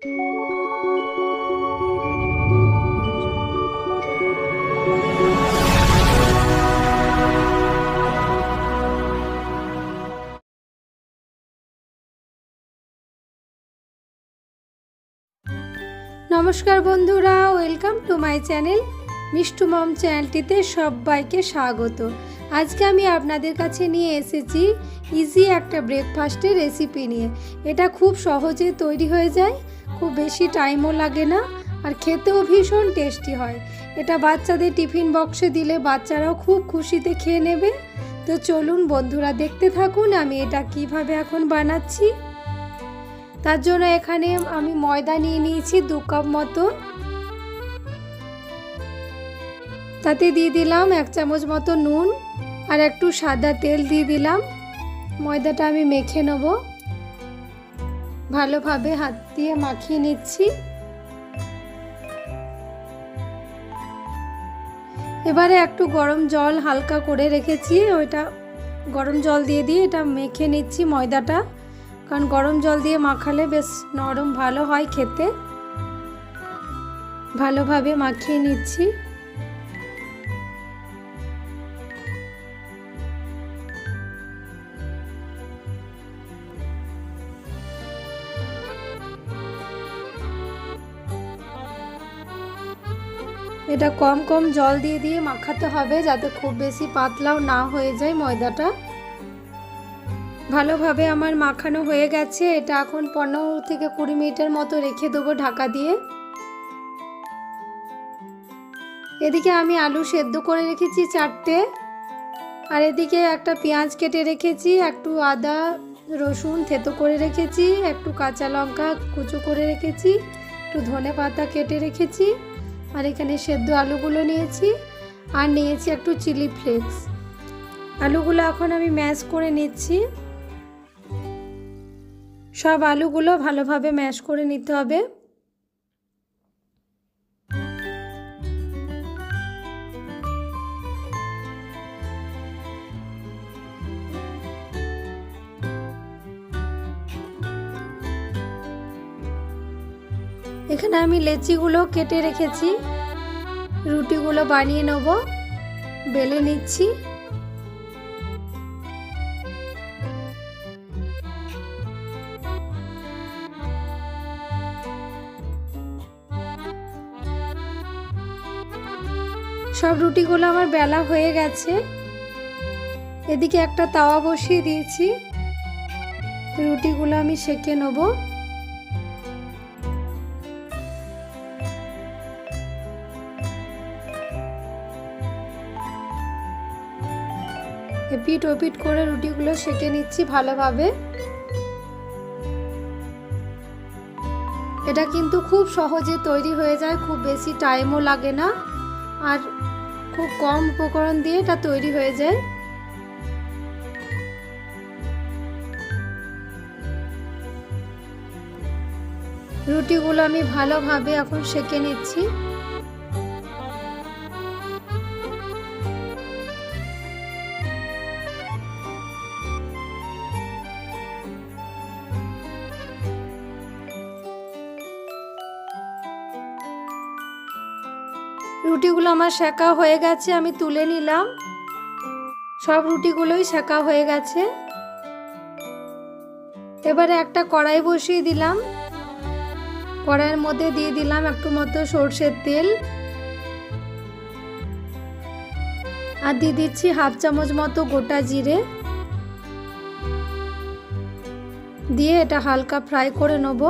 নমস্কার বন্ধুরা, welcome to my channel Mishtu Mom চ্যানেলটিতে সবাইকে স্বাগত। আজকে আমি আপনাদের কাছে নিয়ে এসেছি ইজি একটা ব্রেকফাস্টের রেসিপি নিয়ে। এটা খুব সহজে তৈরি হয়ে যায়। খুব বেশি টাইমও লাগে না আর খেতেও ভীষণ টেস্টি হয়। এটা বাচ্চাদের টিফিন বক্সে দিলে বাচ্চারাও খুব খুশিতে খেয়ে নেবে। তো চলুন বন্ধুরা, দেখতে থাকুন আমি এটা কীভাবে এখন বানাচ্ছি। তার জন্য এখানে আমি ময়দা নিয়ে নিয়েছি দু কাপ মতো। তাতে দিয়ে দিলাম এক চামচ মতো নুন আর একটু সাদা তেল দিয়ে দিলাম। ময়দাটা আমি মেখে নেব। ভালোভাবে হাত দিয়ে মাখিয়ে নিচ্ছি। এবারে একটু গরম জল হালকা করে রেখেছি, ওইটা গরম জল দিয়ে দিয়ে এটা মেখে নিচ্ছি ময়দাটা। কারণ গরম জল দিয়ে মাখালে বেশ নরম ভালো হয় খেতে। ভালোভাবে মাখিয়ে নিচ্ছি। এটা কম কম জল দিয়ে দিয়ে মাখাতে হবে যাতে খুব বেশি পাতলাও না হয়ে যায় ময়দাটা। ভালোভাবে আমার মাখানো হয়ে গেছে। এটা এখন পনেরো থেকে কুড়ি মিনিটের মতো রেখে দেবো ঢাকা দিয়ে। এদিকে আমি আলু সেদ্ধ করে রেখেছি চারটে। আর এদিকে একটা পেঁয়াজ কেটে রেখেছি, একটু আদা, রসুন থেতো করে রেখেছি, একটু কাঁচা লঙ্কা কুচো করে রেখেছি, একটু ধনে পাতা কেটে রেখেছি। আর এখানে সেদ্ধ আলুগুলো নিয়েছি আর নিয়েছি একটু চিলি ফ্লেক্স। আলুগুলো এখন আমি ম্যাশ করে নিচ্ছি। সব আলুগুলো ভালোভাবে ম্যাশ করে নিতে হবে। এখানে আমি লেচিগুলো কেটে রেখেছি। রুটিগুলো বানিয়ে নেব। বেলে নিচ্ছি। সব রুটিগুলো আমার বেলা হয়ে গেছে। এদিকে একটা তাওয়া বসিয়ে দিয়েছি। রুটিগুলো আমি সেকে নেব। এপিট ওপিট করে রুটিগুলো সেকে নিচ্ছি ভালোভাবে। এটা কিন্তু খুব সহজে তৈরি হয়ে যায়, খুব বেশি টাইমও লাগে না। আর খুব কম উপকরণ দিয়ে এটা তৈরি হয়ে যায়। রুটিগুলো আমি ভালোভাবে এখন সেকে নিচ্ছি। রুটিগুলো আমার শেখা হয়ে গেছে, আমি তুলে নিলাম। সব রুটিগুলোই শেখা হয়ে গেছে। এবারে একটা কড়াই বসিয়ে দিলাম। কড়াইয়ের মধ্যে দিয়ে দিলাম একটু মতো সর্ষের তেল। আর দিয়ে দিচ্ছি হাফ চামচ মতো গোটা জিরে। দিয়ে এটা হালকা ফ্রাই করে নেব।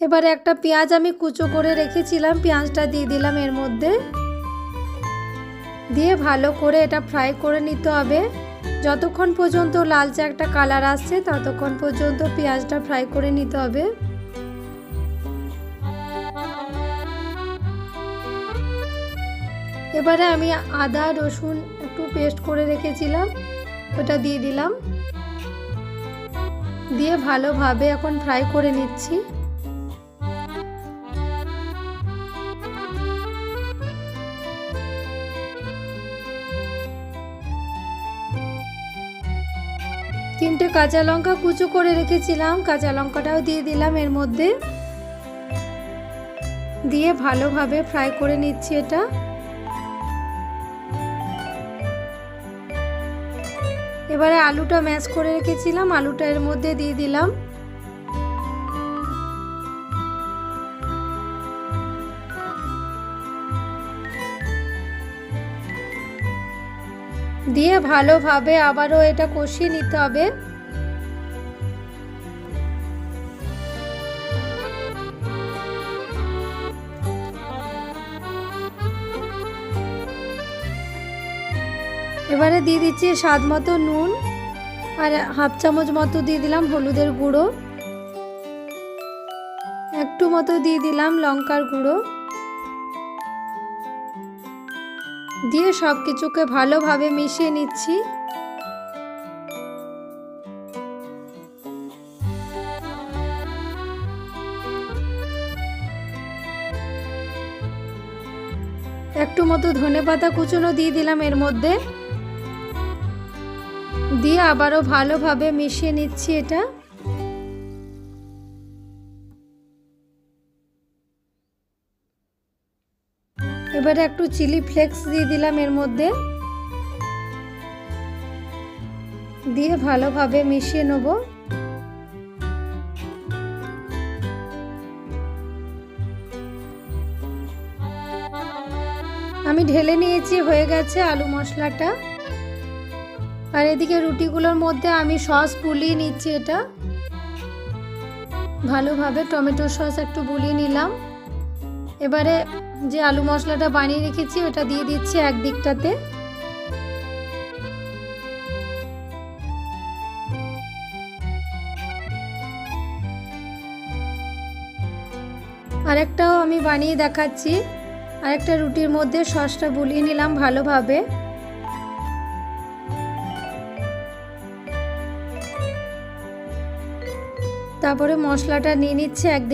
এবারে একটা পেঁয়াজ আমি কুচো করে রেখেছিলাম, পেঁয়াজটা দিয়ে দিলাম এর মধ্যে। দিয়ে ভালো করে এটা ফ্রাই করে নিতে হবে। যতক্ষণ পর্যন্ত লালচে একটা কালার আসছে, ততক্ষণ পর্যন্ত পেঁয়াজটা ফ্রাই করে নিতে হবে। এবারে আমি আদা, রসুন একটু পেস্ট করে রেখেছিলাম, ওটা দিয়ে দিলাম। দিয়ে ভালোভাবে এখন ফ্রাই করে নিচ্ছি। তিনটে কাঁচা লঙ্কা কুচু করে রেখেছিলাম। কাঁচা লঙ্কাটাও দিয়ে দিলাম এর মধ্যে। দিয়ে ভালোভাবে ফ্রাই করে নিচ্ছি এটা। এবারে আলুটা ম্যাশ করে রেখেছিলাম। আলুটা এর মধ্যে দিয়ে দিলাম। দিয়ে ভালোভাবে আবারও এটা কষিয়ে নিতে হবে। এবারে দিয়ে দিচ্ছি স্বাদ মতো নুন আর হাফ চামচ মতো দিয়ে দিলাম হলুদের গুঁড়ো। একটু মতো দিয়ে দিলাম লঙ্কার গুঁড়ো। দিয়ে সব কিছুকে ভালোভাবে মিশিয়ে নিচ্ছি। একটু মতো ধনে পাতা কুচনো দিয়ে দিলাম এর মধ্যে। দিয়ে আবারও ভালোভাবে মিশিয়ে নিচ্ছি এটা। এবারে একটু চিলি ফ্লেক্স দিয়ে দিলাম এর মধ্যে। দিয়ে ভালোভাবে মিশিয়ে নেব। আমি ঢেলে নিয়েছি, হয়ে গেছে আলু মশলাটা। আর এদিকে রুটিগুলোর মধ্যে আমি সস বুলিয়ে নিচ্ছি এটা। ভালোভাবে টমেটো সস একটু বুলিয়ে নিলাম। এবারে যে আলু মশলাটা বানিয়ে রেখেছি, ওটা দিয়ে দিচ্ছি এক দিকটাতে। আরেকটাও আমি বানিয়ে দেখাচ্ছি। আরেকটা রুটির মধ্যে সসটা বুলিয়ে নিলাম ভালোভাবে। তারপরে মশলাটা নিয়ে নিচ্ছে এক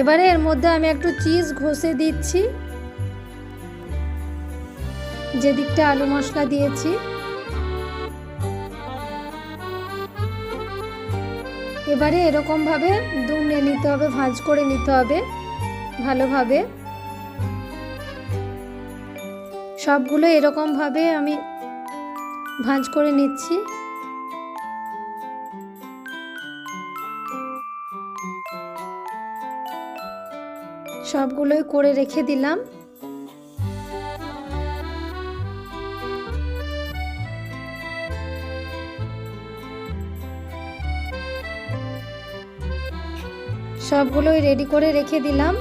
এবারে এর মধ্যে আমি একটু চিজ ঘষে দিচ্ছি। যেদিকটা আলু মশলা দিয়েছি। এবারে এরকমভাবে দুমড়ে নিতে হবে, ভাঁজ করে নিতে হবে ভালোভাবে। সবগুলো এরকমভাবে আমি ভাঁজ করে নিচ্ছি। সবগুলোই করে রেখে দিলাম। সবগুলোই রেডি করে রেখে দিলাম।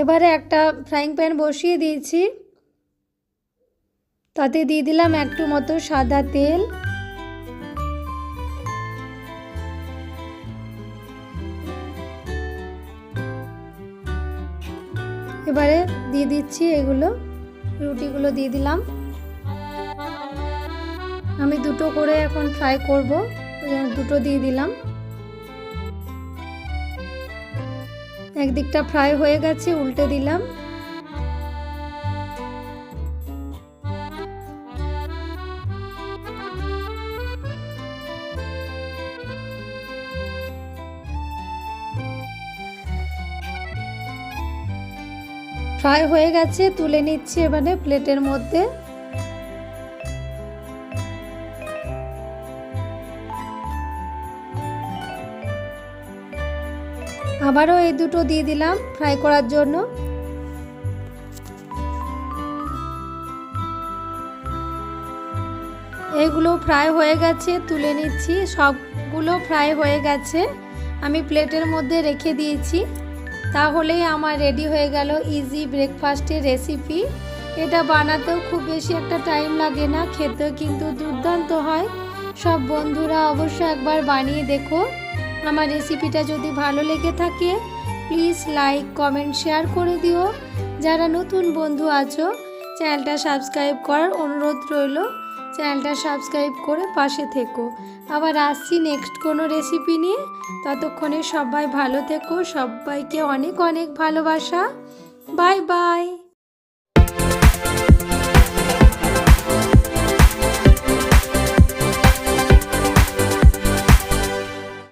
এবারে একটা ফ্রাইং প্যান বসিয়ে দিয়েছি। তাতে দিয়ে দিলাম একটু মতো সাদা তেল। এবারে দিয়ে দিচ্ছি এগুলো, রুটিগুলো দিয়ে দিলাম। আমি দুটো করে এখন ফ্রাই করব দুটো দিয়ে দিলাম। একদিকটা ফ্রাই হয়ে গেছে, উল্টে দিলাম। ফ্রাই হয়ে গেছে, তুলে নিচ্ছি এবারে প্লেটের মধ্যে। আবারও এই দুটো দিয়ে দিলাম ফ্রাই করার জন্য। এইগুলো ফ্রাই হয়ে গেছে, তুলে নিচ্ছি। সবগুলো ফ্রাই হয়ে গেছে। আমি প্লেটের মধ্যে রেখে দিয়েছি। তাহলেই আমার রেডি হয়ে গেল ইজি ব্রেকফাস্টের রেসিপি এটা বানাতেও খুব বেশি একটা টাইম লাগে না, খেতেও কিন্তু দুর্দান্ত হয়। সব বন্ধুরা অবশ্যই একবার বানিয়ে দেখো। আমার রেসিপিটা যদি ভালো লেগে থাকে প্লিজ লাইক কমেন্ট শেয়ার করে দিও। যারা নতুন বন্ধু আছো চ্যানেলটা সাবস্ক্রাইব করার অনুরোধ রইল। চ্যানেলটা সাবস্ক্রাইব করে পাশে থেকো। আবার আসছি নেক্সট কোনো রেসিপি নিয়ে। ততক্ষণে সবাই ভালো থেকো। সবাইকে অনেক অনেক ভালোবাসা। Bye bye